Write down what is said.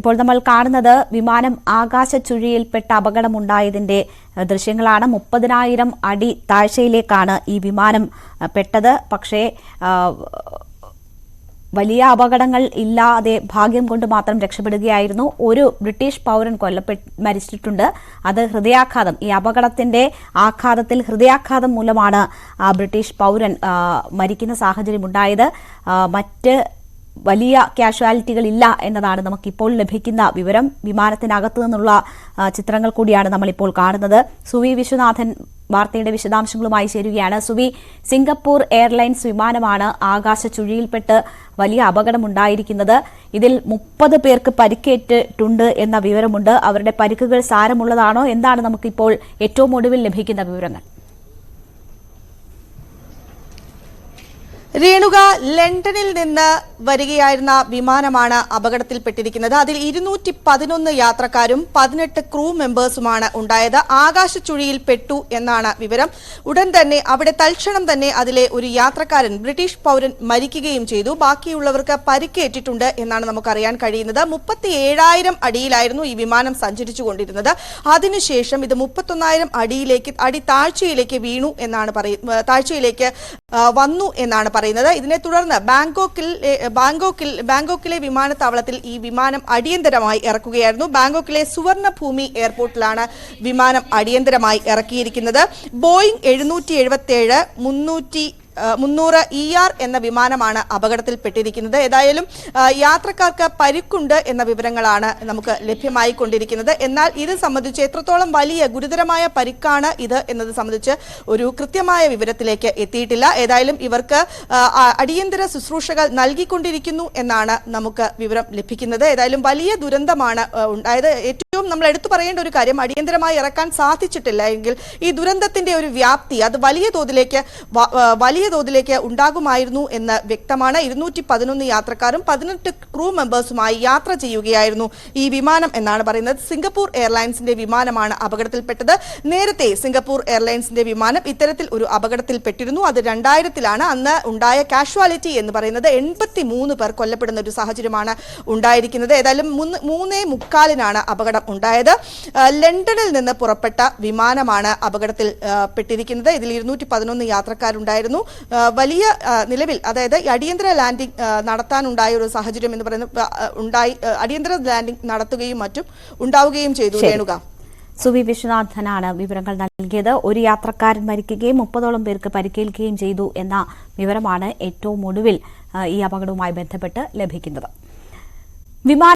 ഇപ്പോൾ നമ്മൾ കാണുന്നത് വിമാനം ആകാശ ചുഴിയിൽപ്പെട്ട അപകടമുണ്ടായതിന്റെ ദൃശ്യങ്ങളാണ്. മുപ്പതിനായിരം അടി താഴ്ചയിലേക്കാണ് ഈ വിമാനം പെട്ടത്. പക്ഷേ വലിയ അപകടങ്ങൾ ഇല്ലാതെ ഭാഗ്യം കൊണ്ട് മാത്രം രക്ഷപ്പെടുകയായിരുന്നു. ഒരു ബ്രിട്ടീഷ് പൗരൻ കൊല്ലപ്പെട്ട് മരിച്ചിട്ടുണ്ട്. അത് ഹൃദയാഘാതം. ഈ അപകടത്തിന്റെ ആഘാതത്തിൽ ഹൃദയാഘാതം മൂലമാണ് ആ ബ്രിട്ടീഷ് പൗരൻ മരിക്കുന്ന സാഹചര്യം ഉണ്ടായത് മറ്റ് വലിയ കാഷ്വാലിറ്റികൾ ഇല്ല എന്നതാണ് നമുക്കിപ്പോൾ ലഭിക്കുന്ന വിവരം. വിമാനത്തിനകത്തു നിന്നുള്ള ചിത്രങ്ങൾ കൂടിയാണ് നമ്മളിപ്പോൾ കാണുന്നത്. സുവി വിശ്വനാഥൻ വാർത്തയുടെ വിശദാംശങ്ങളുമായി ചേരുകയാണ്. സുവി സിംഗപ്പൂർ എയർലൈൻസ് വിമാനമാണ് ആകാശ ചുഴിയിൽപ്പെട്ട് വലിയ അപകടമുണ്ടായിരിക്കുന്നത്. ഇതിൽ മുപ്പത് പേർക്ക് പരിക്കേറ്റിട്ടുണ്ട് എന്ന വിവരമുണ്ട്. അവരുടെ പരിക്കുകൾ സാരമുള്ളതാണോ? എന്താണ് നമുക്കിപ്പോൾ ഏറ്റവും ഒടുവിൽ ലഭിക്കുന്ന വിവരങ്ങൾ? രേണുക ലണ്ടനിൽ നിന്ന് വരികയായിരുന്ന വിമാനമാണ് അപകടത്തിൽപ്പെട്ടിരിക്കുന്നത്. അതിൽ ഇരുന്നൂറ്റി പതിനൊന്ന് യാത്രക്കാരും പതിനെട്ട് ക്രൂ മെമ്പേഴ്സുമാണ് ഉണ്ടായത്. ആകാശ ചുഴിയിൽ പെട്ടു എന്നാണ് വിവരം. ഉടൻ തന്നെ അവിടെ തൽക്ഷണം തന്നെ അതിലെ ഒരു യാത്രക്കാരൻ ബ്രിട്ടീഷ് പൗരൻ മരിക്കുകയും ചെയ്തു. ബാക്കിയുള്ളവർക്ക് പരിക്കേറ്റിട്ടുണ്ട് എന്നാണ് നമുക്കറിയാൻ കഴിയുന്നത്. മുപ്പത്തി ഏഴായിരം അടിയിലായിരുന്നു ഈ വിമാനം സഞ്ചരിച്ചു കൊണ്ടിരുന്നത് അതിനുശേഷം ഇത് മുപ്പത്തൊന്നായിരം അടിയിലേക്ക് അടി താഴ്ചയിലേക്ക് വീണു എന്നാണ് പറയുന്നത് താഴ്ചയിലേക്ക് വന്നു എന്നാണ് ഇതിനെ തുടർന്ന് ബാങ്കോക്കിൽ ബാങ്കോക്കിൽ ബാങ്കോക്കിലെ വിമാനത്താവളത്തിൽ ഈ വിമാനം അടിയന്തരമായി ഇറക്കുകയായിരുന്നു. ബാങ്കോക്കിലെ സുവർണഭൂമി എയർപോർട്ടിലാണ് വിമാനം അടിയന്തരമായി ഇറക്കിയിരിക്കുന്നത്. ബോയിങ് എഴുന്നൂറ്റി എഴുപത്തി ഏഴ് മുന്നൂറ്റി മുന്നൂറ് ഇ ആർ എന്ന വിമാനമാണ് അപകടത്തിൽപ്പെട്ടിരിക്കുന്നത്. ഏതായാലും യാത്രക്കാർക്ക് പരിക്കുണ്ട് എന്ന വിവരങ്ങളാണ് നമുക്ക് ലഭ്യമായി കൊണ്ടിരിക്കുന്നത് എന്നാൽ ഇത് സംബന്ധിച്ച് എത്രത്തോളം വലിയ ഗുരുതരമായ പരിക്കാണ് ഇത് എന്നത് സംബന്ധിച്ച് ഒരു കൃത്യമായ വിവരത്തിലേക്ക് എത്തിയിട്ടില്ല. ഏതായാലും ഇവർക്ക് അടിയന്തര ശുശ്രൂഷകൾ നൽകിക്കൊണ്ടിരിക്കുന്നു എന്നാണ് നമുക്ക് വിവരം ലഭിക്കുന്നത്. ഏതായാലും വലിയ ദുരന്തമാണ് ഉണ്ടായത്. ഏറ്റവും നമ്മൾ എടുത്തു പറയേണ്ട ഒരു കാര്യം അടിയന്തരമായി ഇറക്കാൻ സാധിച്ചിട്ടില്ല എങ്കിൽ ഈ ദുരന്തത്തിന്റെ ഒരു വ്യാപ്തി അത് വലിയ തോതിലേക്ക് വലിയ തോതിലേക്ക് ഉണ്ടാകുമായിരുന്നു എന്ന് വ്യക്തമാണ്. ഇരുന്നൂറ്റി പതിനൊന്ന് യാത്രക്കാരും പതിനെട്ട് ക്രൂ മെമ്പേഴ്സുമായി യാത്ര ചെയ്യുകയായിരുന്നു ഈ വിമാനം എന്നാണ് പറയുന്നത്. സിംഗപ്പൂർ എയർലൈൻസിന്റെ വിമാനമാണ് അപകടത്തിൽപ്പെട്ടത്. നേരത്തെ സിംഗപ്പൂർ എയർലൈൻസിന്റെ വിമാനം ഇത്തരത്തിൽ ഒരു അപകടത്തിൽപ്പെട്ടിരുന്നു. അത് രണ്ടായിരത്തിലാണ് അന്ന് ഉണ്ടായ കാഷ്വാലിറ്റി എന്ന് പറയുന്നത് എൺപത്തി മൂന്ന് പേർ കൊല്ലപ്പെടുന്ന ഒരു സാഹചര്യമാണ് ഉണ്ടായിരിക്കുന്നത്. ഏതായാലും മൂന്ന് മൂന്നേ മുക്കാലിനാണ് അപകടം ഉണ്ടായത്. ലണ്ടനിൽ നിന്ന് പുറപ്പെട്ട വിമാനമാണ് അപകടത്തിൽ പെട്ടിരിക്കുന്നത്. ഇതിൽ ഇരുന്നൂറ്റി പതിനൊന്ന് യാത്രക്കാരുണ്ടായിരുന്നു വലിയ നിലവിൽ അതായത് അടിയന്തര ലാൻഡിംഗ് നടത്താനുണ്ടായ ഒരു സാഹചര്യം എന്ന് പറയുന്നത് ഉണ്ടായി അടിയന്തര ലാൻഡിംഗ് നടത്തുകയും മറ്റും ഉണ്ടാവുകയും ചെയ്തു. രേണുക. സുവി വിശ്വനാഥനാണ് വിവരങ്ങൾ നൽകിയത്. ഒരു യാത്രക്കാരൻ മരിക്കുകയും മുപ്പതോളം പേർക്ക് പരിക്കേൽക്കുകയും ചെയ്തു എന്ന വിവരമാണ് ഏറ്റവും ഒടുവിൽ ഈ അപകടവുമായി ബന്ധപ്പെട്ട് ലഭിക്കുന്നത്. വിമാന